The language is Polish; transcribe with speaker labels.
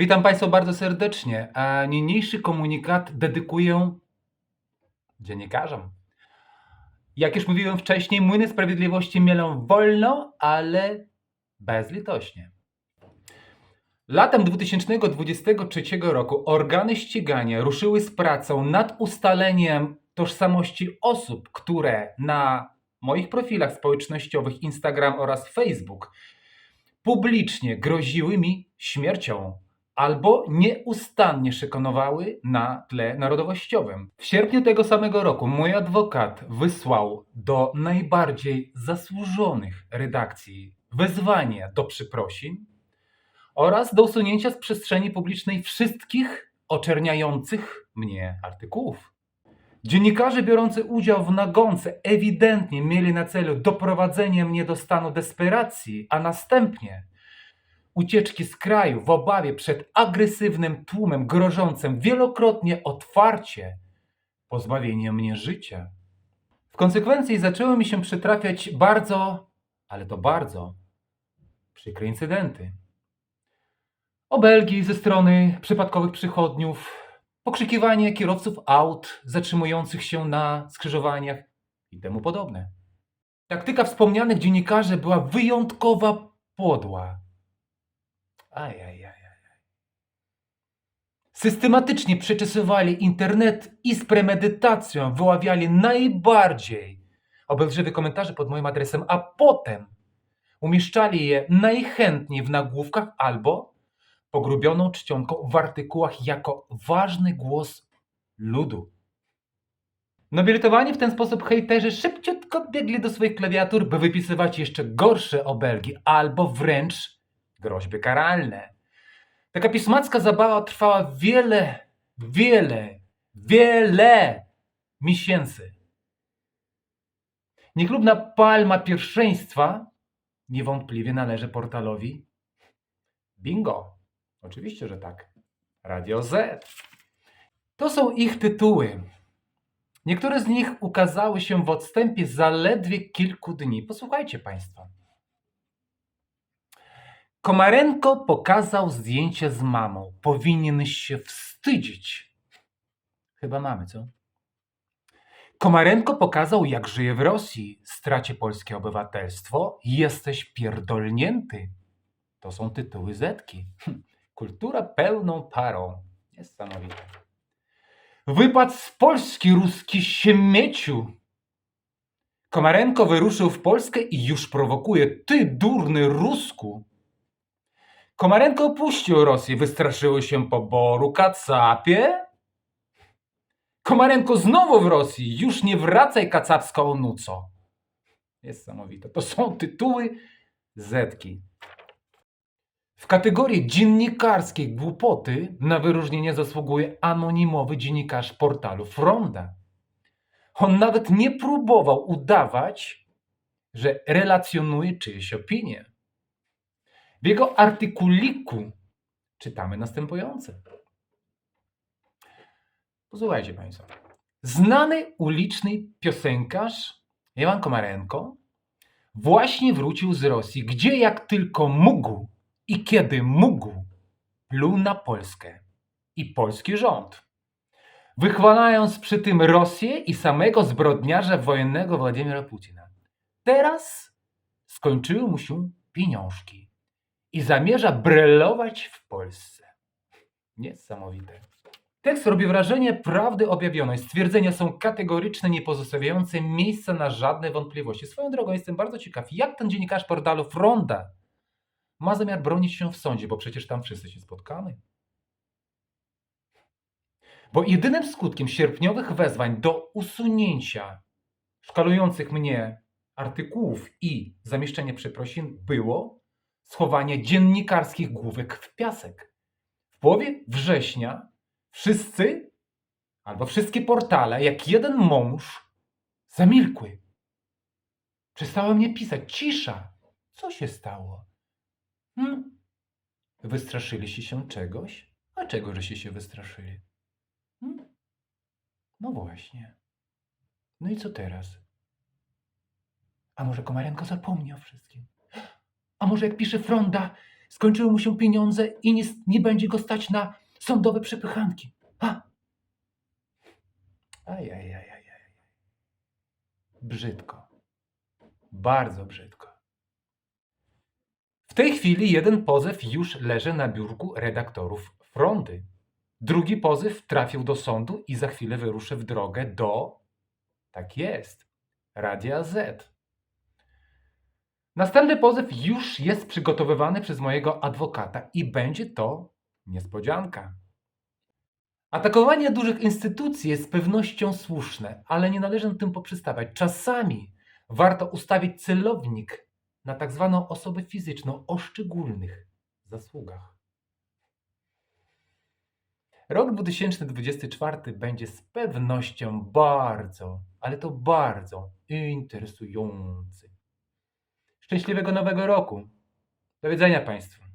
Speaker 1: Witam Państwa bardzo serdecznie. Niniejszy komunikat dedykuję dziennikarzom. Jak już mówiłem wcześniej, młyny sprawiedliwości mielą wolno, ale bezlitośnie. Latem 2023 roku organy ścigania ruszyły z pracą nad ustaleniem tożsamości osób, które na moich profilach społecznościowych Instagram oraz Facebook publicznie groziły mi śmiercią albo nieustannie szykanowały na tle narodowościowym. W sierpniu tego samego roku mój adwokat wysłał do najbardziej zasłużonych redakcji wezwanie do przeprosin oraz do usunięcia z przestrzeni publicznej wszystkich oczerniających mnie artykułów. Dziennikarze biorący udział w nagonce ewidentnie mieli na celu doprowadzenie mnie do stanu desperacji, a następnie ucieczki z kraju w obawie przed agresywnym tłumem grożącym wielokrotnie otwarcie pozbawieniem mnie życia. W konsekwencji zaczęły mi się przytrafiać bardzo, ale to bardzo przykre incydenty. Obelgi ze strony przypadkowych przychodniów, pokrzykiwanie kierowców aut zatrzymujących się na skrzyżowaniach i temu podobne. Taktyka wspomnianych dziennikarzy była wyjątkowa podła. Ajajaj. Systematycznie przeczesywali internet i z premedytacją wyławiali najbardziej obelżywe komentarze pod moim adresem, a potem umieszczali je najchętniej w nagłówkach albo pogrubioną czcionką w artykułach jako ważny głos ludu. Nobilitowani w ten sposób hejterzy szybciutko biegli do swoich klawiatur, by wypisywać jeszcze gorsze obelgi albo wręcz groźby karalne. Taka pismacka zabawa trwała wiele, wiele, wiele miesięcy. Niechlubna palma pierwszeństwa niewątpliwie należy portalowi Bingo. Oczywiście, że tak. Radio Z. To są ich tytuły. Niektóre z nich ukazały się w odstępie zaledwie kilku dni. Posłuchajcie Państwo. Komarenko pokazał zdjęcie z mamą. Powinieneś się wstydzić. Chyba mamy, co? Komarenko pokazał, jak żyje w Rosji. Straci polskie obywatelstwo. Jesteś pierdolnięty. To są tytuły Zetki. Hm, Kultura pełną parą. Niesamowite. Wypad z Polski, ruski śmieciu. Komarenko wyruszył w Polskę i już prowokuje. Ty, durny Rusku. Komarenko opuścił Rosję. Wystraszyły się poboru kacapie. Komarenko znowu w Rosji. Już nie wracaj kacapską nuco. Niesamowite. To są tytuły Zetki. W kategorii dziennikarskiej głupoty na wyróżnienie zasługuje anonimowy dziennikarz portalu Fronda. On nawet nie próbował udawać, że relacjonuje czyjeś opinie. W jego artykuliku czytamy następujące. Posłuchajcie Państwo. Znany uliczny piosenkarz Iwan Komarenko właśnie wrócił z Rosji, gdzie jak tylko mógł i kiedy mógł, pluł na Polskę i polski rząd, wychwalając przy tym Rosję i samego zbrodniarza wojennego Władimira Putina. Teraz skończyły mu się pieniążki i zamierza brylować w Polsce. Niesamowite. Tekst robi wrażenie prawdy objawionej. Stwierdzenia są kategoryczne, nie pozostawiające miejsca na żadne wątpliwości. Swoją drogą jestem bardzo ciekaw, jak ten dziennikarz portalu Fronda ma zamiar bronić się w sądzie, bo przecież tam wszyscy się spotkamy. Bo jedynym skutkiem sierpniowych wezwań do usunięcia szkalujących mnie artykułów i zamieszczenie przeprosin było schowanie dziennikarskich główek w piasek. W połowie września wszyscy albo wszystkie portale, jak jeden mąż, zamilkły. Przestały mnie pisać. Cisza. Co się stało? Hmm? Wystraszyliście się czegoś? A czego żeście się wystraszyli? Hmm? No właśnie. No i co teraz? A może Komarenko zapomni o wszystkim? A może jak pisze Fronda, skończyły mu się pieniądze i nie, nie będzie go stać na sądowe przepychanki. Ha! Ajajajajaj. Brzydko. Bardzo brzydko. W tej chwili jeden pozew już leży na biurku redaktorów Frondy. Drugi pozew trafił do sądu i za chwilę wyruszy w drogę do. Tak jest. Radia Z. Następny pozew już jest przygotowywany przez mojego adwokata i będzie to niespodzianka. Atakowanie dużych instytucji jest z pewnością słuszne, ale nie należy na tym poprzestawać. Czasami warto ustawić celownik na tak zwaną osobę fizyczną o szczególnych zasługach. Rok 2024 będzie z pewnością bardzo, ale to bardzo interesujący. Szczęśliwego nowego roku. Do widzenia Państwu.